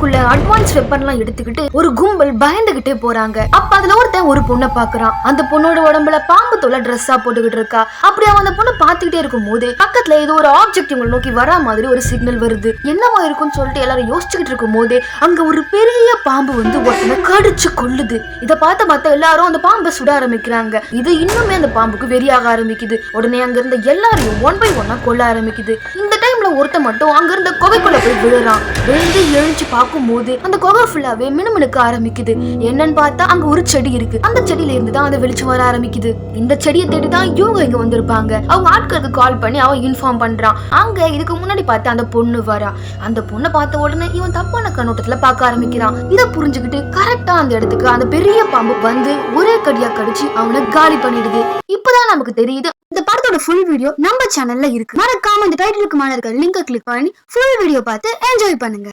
காட்டுக்குள்ள அட்வான்ஸ் வெப்பன்லாம் எடுத்துக்கிட்டு ஒரு கும்பல் பயந்துகிட்டே போறாங்க. அப்ப அதுல ஒருத்தன் ஒரு பொண்ணை பாக்குறான். அந்த பொண்ணோட உடம்புல பாம்பு தொலை ட்ரெஸ்ஸா போட்டுக்கிட்டு இருக்கா. அப்படி அவன் அந்த பொண்ணை பாத்துக்கிட்டே இருக்கும் போது பக்கத்துல ஏதோ ஒரு ஆப்ஜெக்ட் இவங்களை நோக்கி வரா மாதிரி ஒரு சிக்னல் வருது. என்னவா இருக்கும்னு சொல்லிட்டு எல்லாரும் யோசிச்சுக்கிட்டு இருக்கும் போது அங்க ஒரு பெரிய பாம்பு வந்து ஒருத்தனை கடிச்சு கொள்ளுது இத பார்த்த பார்த்த எல்லாரும் அந்த பாம்பை சுட ஆரம்பிக்கிறாங்க. இது இன்னுமே அந்த பாம்புக்கு வெறியாக ஆரம்பிக்குது. உடனே அங்க இருந்த எல்லாரையும் ஒன் பை ஒன்னா கொல்ல ஆரம்பிக்குது. இந்த டைம் ஒருத்தன் மட்டும் அங்கிருந்த குகைக்குள்ள போய் விழுறான். விழுந்து எழுந்து பார்க்கும்போது அந்த குகை ஃபுல்லாவே மினுமினுக்க ஆரம்பிக்குது. என்னன்னு பார்த்தா அங்க ஒரு செடி இருக்கு. அந்த செடியில இருந்து தான் அந்த வெளிச்சம் வர ஆரம்பிக்குது. இந்த செடியை தேடி தான் இவங்க இங்க வந்திருப்பாங்க. அவங்க ஆட்களுக்கு கால் பண்ணி அவன் இன்ஃபார்ம் பண்றான். அங்க இதுக்கு முன்னாடி பார்த்து அந்த பொண்ணு வரா. அந்த பொண்ணை பார்த்த உடனே இவன் தப்பான கண்ணோட்டத்துல பார்க்க ஆரம்பிக்கிறான். இதை புரிஞ்சுக்கிட்டு கரெக்டா அந்த இடத்துக்கு அந்த பெரிய பாம்பு வந்து ஒரே கடியா கடிச்சு அவனை காலி பண்ணிடுது. இப்பதான் நமக்கு தெரியுது இந்த படத்தோட ஃபுல் வீடியோ நம்ம சேனல்ல இருக்கு. மறக்காம இந்த டைட்டிலுக்கு மேல இருக்க லிங்கை கிளிக் பண்ணி ஃபுல் வீடியோ பார்த்து என்ஜாய் பண்ணுங்க.